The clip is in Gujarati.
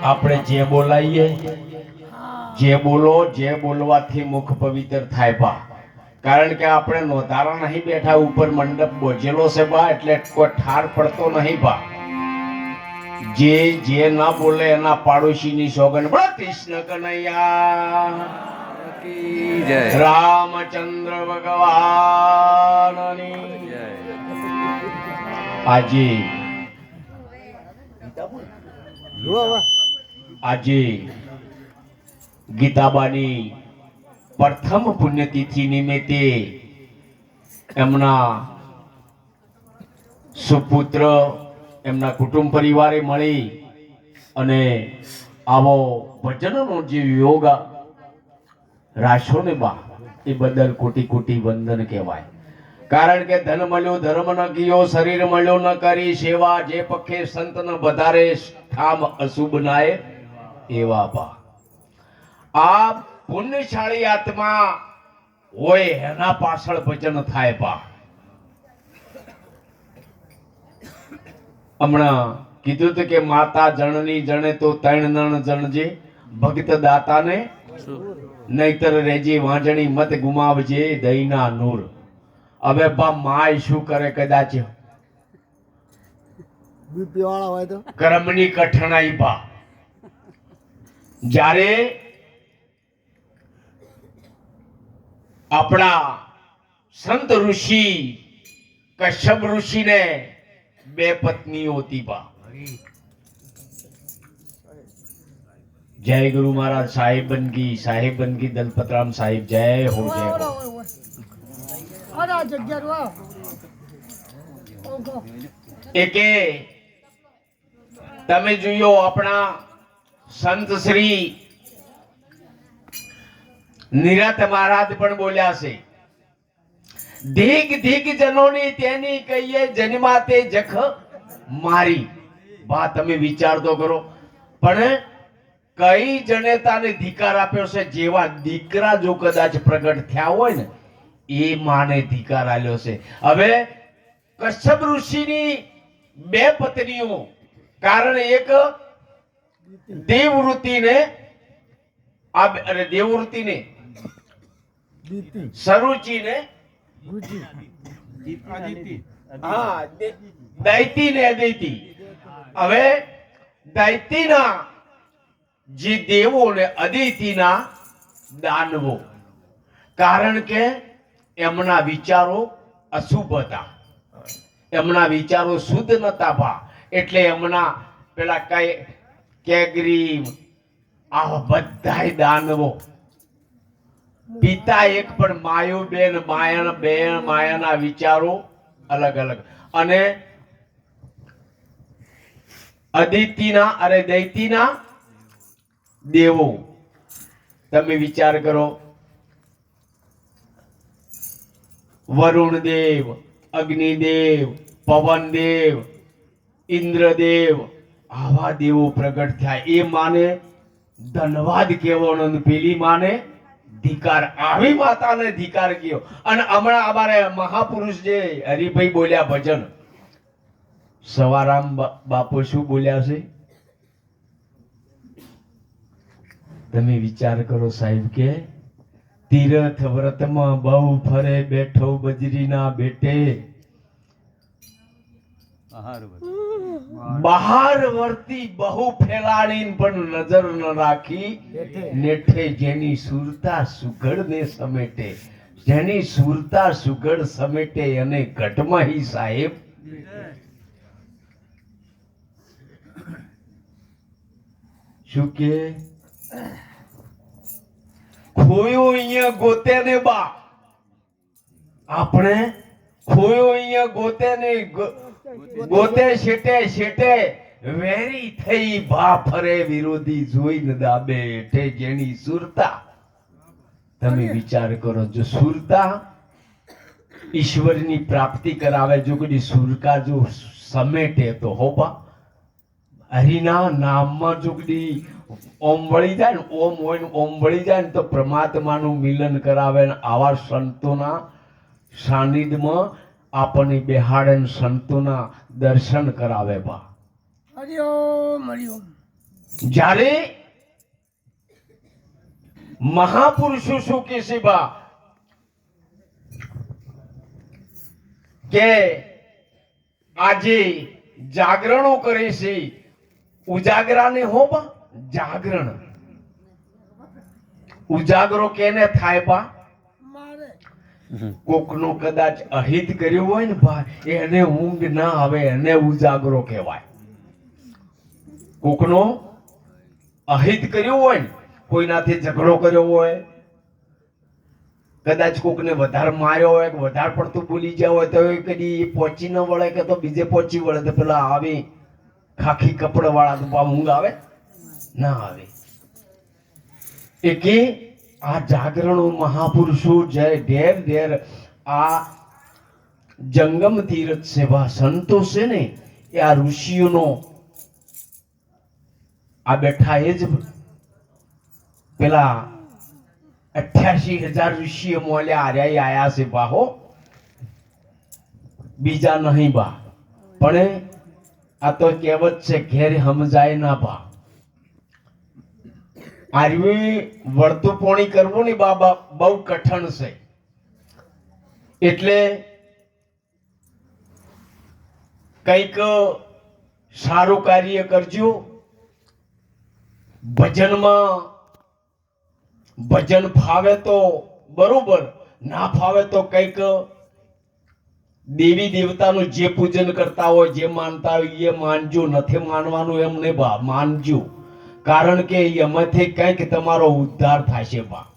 આપણે જે બોલાઈએ જે બોલો જે બોલવાથી મુખ પવિત્ર થાય બા કારણ કે આપણે નોધારા નહીં બેઠા ઉપર મંડપ બોજેલો છે બા એટલે કોઈ ઠાર પડતો નહીં બા જે જે ના બોલે એના પાડોશીની સોગન બા કૃષ્ણ કનૈયા રામચંદ્ર ભગવાનની જય આજે આજે ગીતાબાની પ્રથમ પુણ્યતિથિ નિમિત્તે એમના સુપુત્ર, એમના કુટુંબ પરિવારે મળી અને આવો ભજનનો જે યોગ રાખ્યો ને બા, એ બદલ કોટી કોટી વંદન કહેવાય. કારણ કે ધન મળ્યો, ધર્મ ન ગયો, શરીર મળ્યો ન કરી, સેવા જે પક્ષે સંતન વધારે, ઠામ અશુભ નાય. એવા બા. આ પુણ્યશાળી આત્મા હોય એના પાછળ ભજન થાય બા. હમણાં કીધું હતું કે માતા જણની જણે તો તણ નણ જણજે ભક્ત દાતાને નહીતર રેજી વાંજણી મત ગુમાવજે દઈના નૂર. હવે બા માય શું કરે કદાચ? બીપી વાળા હોય તો? કર્મની કઠણાઈ બા. જ્યારે આપણા સંત ઋષિ કશ્યપ ઋષિને બે પત્નીઓ હતી બા. જય ગુરુ મહારાજ સાહેબ બનગી સાહેબ બનગી દલપતરામ સાહેબ જય હો જય હો. એકે તમે જોયો આપણા સંત શ્રી નિરત મહારાજ પણ બોલ્યા છે ધીક ધીક જનોની તેની કહીએ જન્માતે જખ મારી. બા, તમે વિચાર તો કરો. પણ કઈ જનેતાને ધિકાર આપ્યો છે, જેવા દીકરા જો કદાચ પ્રગટ થયા હોય ને, એ માને ધિકાર આલ્યો છે. હવે કશ્યપ ઋષિની બે પત્નીઓ, કારણ એક દેવવૃત્તિને અરે દેવવૃત્તિને સરુચિને હા દૈતીને અદૈતી. હવે દૈતીના જે દેવો ને અદૈતીના દાનવો. કારણ કે એમના વિચારો અશુભ હતા. એમના વિચારો શુદ્ધ નતા ભા. એટલે એમના પેલા કઈ કેગરી આ બધાય દાનવો. પિતા એક પણ માયુ બેન માયા બેન માયાના વિચારો અલગ અલગ. અને અદિતિના અરે દૈતીના દેવો. તમે વિચાર કરો. વરુણ દેવ અગ્નિદેવ, પવનદેવ, ઇન્દ્રદેવ આવા દેવો પ્રગટ થયા. એ માને ધનવાદ કહેવાનો પેલી માને ધિકાર. આવી માતાને ધિકાર કયો. અને હમણાં અમારે મહાપુરુષ જે હરિભાઈ બોલ્યા ભજન. સવારામ બાપુ શું બોલ્યા છે? તમે વિચાર કરો સાહેબ કે તીરથ વ્રતમાં બહુ ફરે, બેઠો બજરીના બેટે. આહાર બહાર. વર્તી બહુ ફેલાડી પણ નજર ન રાખી. નેઠે. જેની સુરતા સુઘડ ને સમેટે. જેની સુરતા સુઘડ સમેટે અને ઘટમાં સાહેબ. શું કે? ખોયો અહીંયા ગોતે ને બા. આપણે? ખોયો અહીંયા ગોતે ને ગો- શેટે શેટે વેરી થઈ ભા ફરે વિરોધી જોઈને દાબે હેઠે જેની સુરતા. તમે વિચાર કરો જો સુરતા ઈશ્વરની પ્રાપ્તિ કરાવે જો કદી સુરકા જો સમેટે તો હોપા હરિના નામમાં જો કદી ઓમ વળી જાય ને ઓમ હોય ને ઓમ વળી જાય ને તો પ્રમાત્માનું મિલન કરાવે ને આવા સંતોના સાનિધ્યમાં આપણને બેહાડે સંતોના દર્શન કરાવે બા. જ્યારે મહાપુરુષો શું કે છે બા? કે આજે જાગરણો કરે છે. ઉજાગરાને હો બા? જાગરણ. ઉજાગરો કેને થાય બા? કોકનો કદાચ અહિત કર્યો હોય ને ભાઈ, એને ઊંઘ ના આવે, એને ઉજાગરો કહેવાય. કોકનો અહિત કર્યું હોય ને, કોઈનાથી ઝઘડો કર્યો હોય, કદાચ કોકને વધારે માર્યો હોય કે વધારે પડતું બોલી ગયા હોય, તો કદી પહોંચી ન વળે કે તો બીજે પહોંચી વળે, તો પેલા આવે ખાખી કપડ વાળા તો ઊંઘ આવે? ના આવે. એ કે આ જાગરણો મહાપુરુષો જય ઢેર ઢેર આ જંગમ તીરથ સેવા સંતો છે ને, એ આ ઋષિઓનો આ બેઠા એ જ પેલા અઠ્યાસી હજાર ઋષિઓ મોલ્યા આર્યા આયા છે બાહો બીજા નહીં બા. પણ આ તો કહેવત છે, ઘેર સમજાય ના બા. આરવી વળતું કરવું ને બાબા બહુ કઠણ છે. એટલે કંઈક સારું કાર્ય કરજો. ભજનમાં ભજન ફાવે તો બરોબર, ના ફાવે તો કંઈક દેવી દેવતાનું જે પૂજન કરતા હોય, જે માનતા હોય, એ માનજો, નથી માનવાનું એમ નહીં બા, માનજો. કારણ કે એમાંથી કંઈક તમારો ઉદ્ધાર થશે બા.